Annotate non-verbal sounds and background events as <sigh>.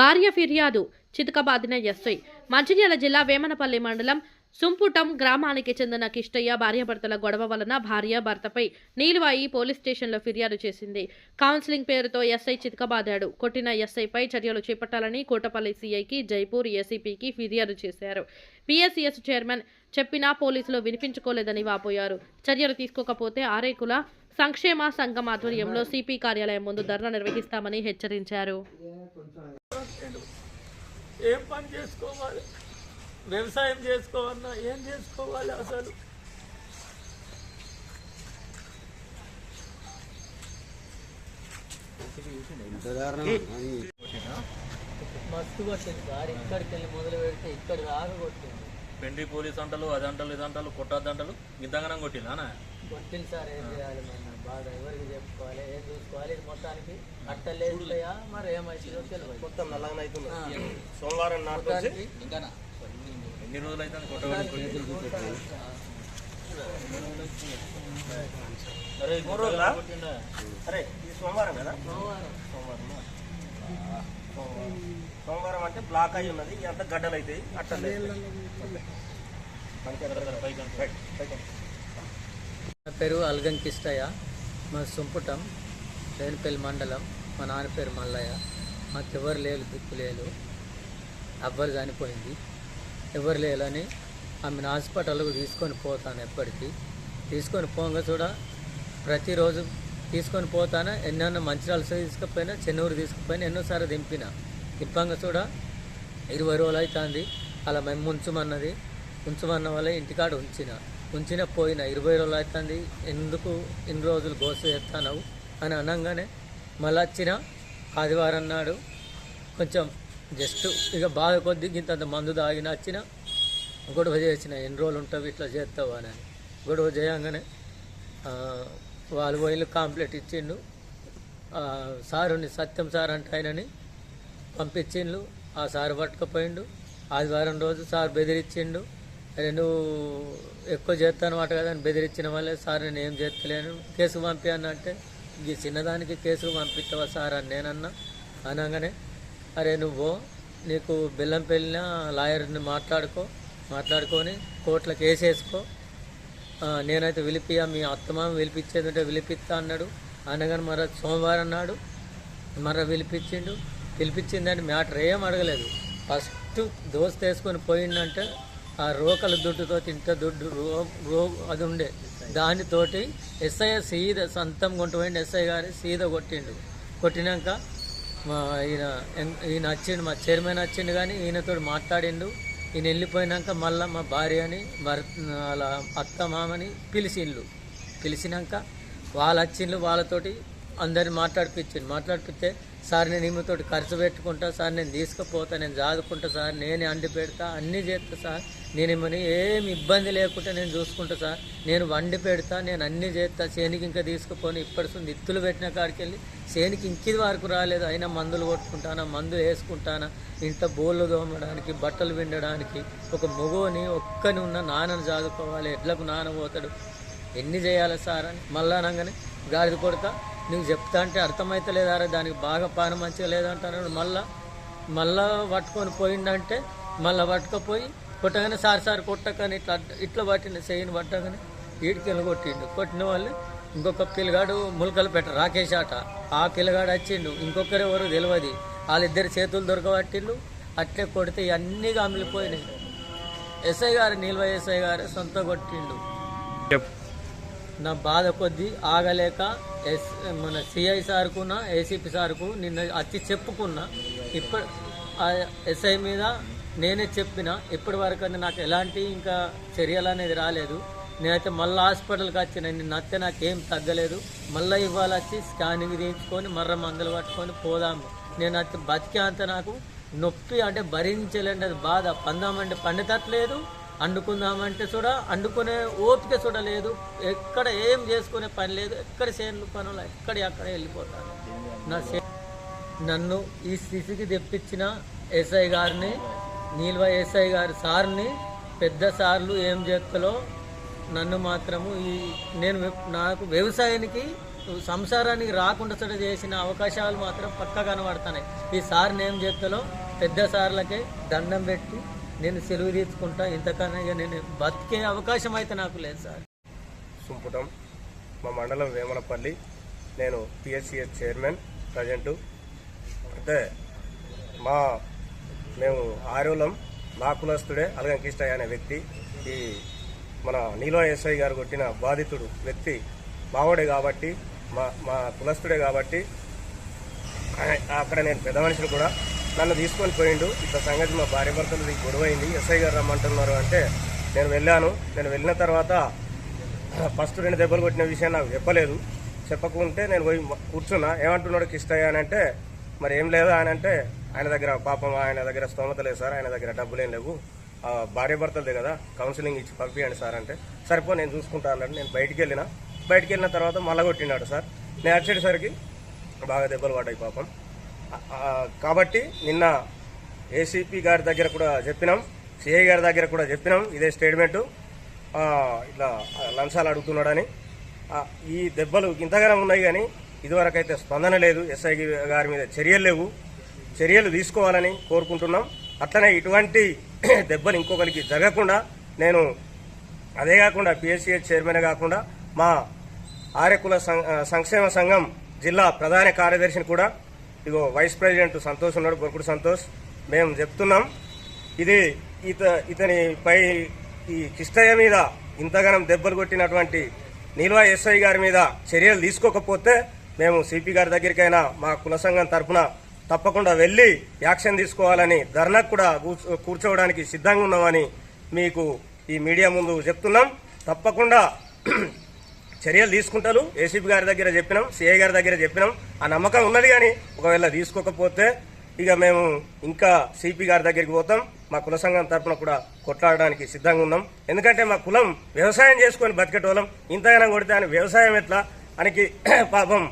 భార్య ఫిర్యాదు చితకబాదిన ఎస్ఐ. మంచిర్యాల జిల్లా వేమనపల్లి మండలం సుంపుటం గ్రామానికి చెందిన కిష్టయ్య భార్యాభర్తల గొడవ వలన భార్య భర్తపై నీలువాయి పోలీస్ స్టేషన్లో ఫిర్యాదు చేసింది. కౌన్సిలింగ్ పేరుతో ఎస్ఐ చితకబాదాడు. కొట్టిన ఎస్ఐపై చర్యలు చేపట్టాలని కోటపల్లి సీఐకి జైపూర్ ఏసీపీకి ఫిర్యాదు చేశారు. పిఎస్సిఎస్ చైర్మన్ చెప్పినా పోలీసులు వినిపించుకోలేదని వాపోయారు. చర్యలు తీసుకోకపోతే ఆరేకుల సంక్షేమ సంఘం ఆధ్వర్యంలో సిపి కార్యాలయం ముందు ధర్నా నిర్వహిస్తామని హెచ్చరించారు. ఏం పని చేసుకోవాలి? వ్యవసాయం చేసుకోవన్నా ఏం చేసుకోవాలి అసలు? మస్తు కొట్టింది సార్ ఇక్కడికి వెళ్ళి మొదలు పెడితే ఇక్కడ దాకా కొట్టింది. పెండి పోలీస్ అంటలు అది అంటలు ఇది అంటలు కొట్టద్దు అంటలు గింతగానం కొట్టినా కొట్టింది సార్ ఏం చేయాలి ఎవరికి చెప్పుకోవాలి ఏం చూసుకోవాలి ఇది మొత్తానికి మరి ఏమైతుందో? తెలియదు. మొత్తం నల్లగా అవుతుంది. సోమవారం ఎన్ని రోజులు అయితే కొట్టబడి అరే మూడు రోజులా? కొట్టిండా? అరే ఇది సోమవారం కదా? సోమవారం. సోమవారం. సోమవారం అంటే బ్లాక్ అయి ఉన్నది ఎంత గడ్డలు అవుతాయి అట్ట పైకి అంటు. నా పేరు అల్గన్ కిష్టయ్య మా సుంపుటం రేణుపల్లి మండలం మా నాన్న పేరు మల్లయ్య. మాకు ఎవరు లేరు దిక్కు లేరు ఎవ్వరు చనిపోయింది. ఎవరు లేరని ఆమెను హాస్పిటల్కు తీసుకొని పోతాను ఎప్పటికీ. తీసుకొని పోగా చూడ ప్రతిరోజు తీసుకొని పోతాను ఎన్నెన్నో మంచిరాలు తీసుకుపోయినా చెన్నూరు తీసుకుపోయినా ఎన్నోసార్లు దింపిన. దింపంగా చూడ ఇరవై రోజులు అవుతుంది. అలా మేము ఉంచమన్నది ఉంచమన్న వల్ల ఇంటికాడ ఉంచిన. ఉంచిన పోయిన ఇరవై రోజులు అవుతుంది. ఎందుకు ఇన్ని రోజులు గోస చేస్తానవు అని అనగానే మళ్ళీ వచ్చిన ఆదివారం నాడు కొంచెం జస్ట్ ఇక బాధ కొద్ది ఇంత మందు తాగిన వచ్చిన గొడవ చేసిన ఎన్ని రోజులు ఉంటావు ఇట్లా చేస్తావు అని. గొడవ చేయంగానే వాళ్ళు పోయిన కాంప్లైంట్ ఇచ్చిండు. సారుని సత్యం సార్ అంటే ఆయనని పంపించిండు. ఆ సారు పట్టుకుపోయిండు. ఆదివారం రోజు సార్ బెదిరించిండు. అరే నువ్వు ఎక్కువ చేస్తాను అన్నమాట కదా అని బెదిరించిన వాళ్ళే సార్ నేను ఏం చేస్తలేను. కేసు పంపి అంటే ఈ చిన్నదానికి కేసు పంపిస్తావా సార్ అని నేనన్నా. అనగానే అరే నువ్వు నీకు బెల్లం పెళ్ళిన లాయర్ని మాట్లాడుకో మాట్లాడుకొని కోర్టులో కేసు వేసుకో నేనైతే విలిపియా మీ అత్తమామ విలిపించేది ఉంటే విలిపిస్తా అన్నాడు. అనగానే మర సోమవారం నాడు మర పిలిపించిండు పిలిపించిందని మ్యాటర్ ఏం అడగలేదు. ఫస్ట్ దోస్త్ వేసుకొని పోయిందంటే ఆ రోకల దుడ్డుతో తింట దుడ్డు రో రో అది ఉండే. దానితోటి ఎస్ఐ సీద సంతం కొంటుపోయిండు. ఎస్ఐ గారి సీద కొట్టిండు. కొట్టినాక మా ఈయన ఈయన వచ్చిండు మా చైర్మన్ వచ్చిండు కానీ ఈయనతో మాట్లాడిండు. ఈయన వెళ్ళిపోయినాక మళ్ళీ మా భార్యని భర్ వాళ్ళ అత్త మామని పిలిచిండ్లు పిలిచినాక వాళ్ళు వచ్చిండ్రు వాళ్ళతోటి అందరిని మాట్లాడిపించింది మాట్లాడిపిస్తే సార్ నేను ఈమెతోటి ఖర్చు పెట్టుకుంటా సార్ నేను తీసుకుపోతా నేను చదువుకుంటా సార్ నేనే అండి పెడతా అన్నీ చేస్తా సార్. నేను ఏమని ఏమి ఇబ్బంది లేకుండా నేను చూసుకుంటా సార్. నేను వండి పెడతా నేను అన్నీ చేస్తా చేనికి ఇంకా తీసుకుపోని ఇప్పటి ఇత్తులు పెట్టిన కాడికి వెళ్ళి చేనికి ఇంకిది వరకు రాలేదు అయినా మందులు కొట్టుకుంటానా మందులు వేసుకుంటానా ఇంత బోళ్ళు తోమడానికి బట్టలు విండడానికి ఒక మగోని ఒక్కని ఉన్న నాన్నను చదువుకోవాలి ఎడ్లకు నాన్న పోతాడు ఎన్ని చేయాలి సార్ అని మళ్ళా అనగానే గాడిద కొడతా నువ్వు చెప్తా అంటే అర్థమైతలేదారా దానికి బాగా పాన మంచిగా లేదంటాను మళ్ళా మళ్ళా పట్టుకొని పోయిందంటే మళ్ళా పట్టుకపోయి కొట్టగానే సార్ సార్ కొట్టకని ఇట్లా ఇట్లా పట్టిండు చేయని పట్టగానే ఈడికెళ్ళి కొట్టిండు కొట్టిన వాళ్ళు ఇంకొక పిల్లగాడు ములకలు పెట్ట రాకేష్ ఆట. ఆ పిల్లగాడు వచ్చిండు. ఇంకొకరు ఎవరు తెలియదు వాళ్ళిద్దరు చేతులు దొరకబట్టిండు. అట్లే కొడితే ఇవన్నీ గమిలిపోయినాయి ఎస్ఐ గారు నిల్వ ఎస్ఐ గారు సొంత కొట్టిండు. నా బాధ కొద్దీ ఆగలేక ఎస్ మన సిఐ సార్కున్న ఏసీపీ సార్కు నిన్న వచ్చి చెప్పుకున్నా. ఇప్పుడు ఎస్ఐ మీద నేనే చెప్పిన. ఇప్పటి వరకు నాకు ఎలాంటి ఇంకా చర్యలు అనేది రాలేదు. నేనైతే మళ్ళీ హాస్పిటల్కి వచ్చిన నిన్న అత్తే నాకేం తగ్గలేదు. మళ్ళీ ఇవాళ వచ్చి స్కానింగ్ తీయించుకొని మర్ర మందులు పట్టుకొని పోదాము. నేను అయితే బతికే అంత నాకు నొప్పి అంటే భరించలేండి అది బాధ. పందామంటే పండుతట్లేదు. అండుకుందామంటే చూడ అండుకునే ఓపిక చూడలేదు ఎక్కడ ఏం చేసుకునే పని లేదు. ఎక్కడ చేనులు పనులు ఎక్కడ అక్కడ వెళ్ళిపోతాను. నా నన్ను ఈ స్థితికి తెప్పించిన ఎస్ఐ గారిని నీల్వ ఎస్ఐ గారి సార్ని పెద్ద సార్లు ఏం చేస్తలో నన్ను మాత్రము ఈ నేను నాకు వ్యవసాయానికి సంసారానికి రాకుండా చూడ చేసిన అవకాశాలు మాత్రం పక్క కనబడుతున్నాయి. ఈ సార్ని ఏం చేస్తలో పెద్ద సార్లకే దండం పెట్టి నేను సెలవు తీసుకుంటా ఇంతకన్నా ఇక నేను బతికే అవకాశం అయితే నాకు లేదు సార్. సుంపుటం మా మండలం వేమనపల్లి. నేను పిఎస్సిఎస్ చైర్మన్ ప్రజెంటు. అయితే మా మేము ఆరులం మా కులస్తుడే అలగం కిష్టయ్య అనే వ్యక్తి. ఈ మన నీలో ఎస్ఐ గారు కొట్టిన బాధితుడు వ్యక్తి మావోడే కాబట్టి మా మా కులస్తుడే కాబట్టి అక్కడ నేను పెద్ద మనుషులు కూడా నన్ను తీసుకొని పోయిండు. ఇంత సంగతి మా భార్య భర్తలు గొడవ అయింది ఎస్ఐ గారు రమ్మంటున్నారు అంటే నేను వెళ్ళాను. నేను వెళ్ళిన తర్వాత ఫస్ట్ రెండు దెబ్బలు కొట్టిన విషయం నాకు చెప్పలేదు. చెప్పకుంటే నేను పోయి కూర్చున్నా. ఏమంటున్నాడు కిష్టయ్య అని అంటే మరి ఏం లేదు ఆయన అంటే ఆయన దగ్గర పాపం ఆయన దగ్గర స్తోమత లేదు సార్. ఆయన దగ్గర డబ్బులు లేవు. ఆ, భార్య భర్తలదే కదా. కౌన్సిలింగ్ ఇచ్చి పంపించండి సార్ అంటే సరిపో నేను చూసుకుంటా అన్నాడు. నేను బయటికి వెళ్ళిన. బయటికి వెళ్ళిన తర్వాత మళ్ళా కొట్టినాడు సార్. నేను వచ్చేసరికి బాగా దెబ్బలు పడ్డాయి పాపం. కాబట్టి నిన్న ఏసీపీ గారి దగ్గర కూడా చెప్పినాం సిఐ గారి దగ్గర కూడా చెప్పినాం ఇదే స్టేట్మెంటు ఇట్లా లంచాలు అడుగుతున్నాడని. ఈ దెబ్బలు ఇంతగానం ఉన్నాయి కానీ ఇదివరకైతే స్పందన లేదు ఎస్ఐ గారి మీద చర్యలు లేవు. చర్యలు తీసుకోవాలని కోరుకుంటున్నాం. అట్లనే ఇటువంటి <clears throat> దెబ్బలు ఇంకొకరికి జరగకుండా నేను అదే కాకుండా పిఎస్సిఎస్ చైర్మన్ కాకుండా మా ఆర్యకుల సంక్షేమ సంఘం జిల్లా ప్రధాన కార్యదర్శిని కూడా ఇగో వైస్ ప్రెసిడెంట్ సంతోష్ ఉన్నాడు గొరకుడు సంతోష్. మేము చెప్తున్నాం ఇది ఇత ఇతని పై ఈ కిష్టయ్య మీద ఇంతగానం దెబ్బలు కొట్టినటువంటి నీల్వా ఎస్ఐ గారి మీద చర్యలు తీసుకోకపోతే మేము సిపి గారి దగ్గరికైనా మా కుల సంఘం తరఫున తప్పకుండా వెళ్ళి యాక్షన్ తీసుకోవాలని ధర్నాకు కూడా కూర్చో- కూర్చోవడానికి సిద్ధంగా ఉన్నామని మీకు ఈ మీడియా ముందు చెప్తున్నాం. తప్పకుండా చర్యలు తీసుకుంటారు. ఏసీపీ గారి దగ్గర చెప్పినాం సిఐ గారి దగ్గర చెప్పినాం. ఆ నమ్మకం ఉన్నది కానీ ఒకవేళ తీసుకోకపోతే ఇక మేము ఇంకా సిపి గారి దగ్గరికి పోతాం. మా కుల సంఘం తరపున కూడా కొట్లాడడానికి సిద్ధంగా ఉన్నాం. ఎందుకంటే మా కులం వ్యవసాయం చేసుకొని బతికేటోళ్ళం. ఇంతగానం కొడితే ఆయన వ్యవసాయం ఎట్లా? అనికి <clears throat> పాపం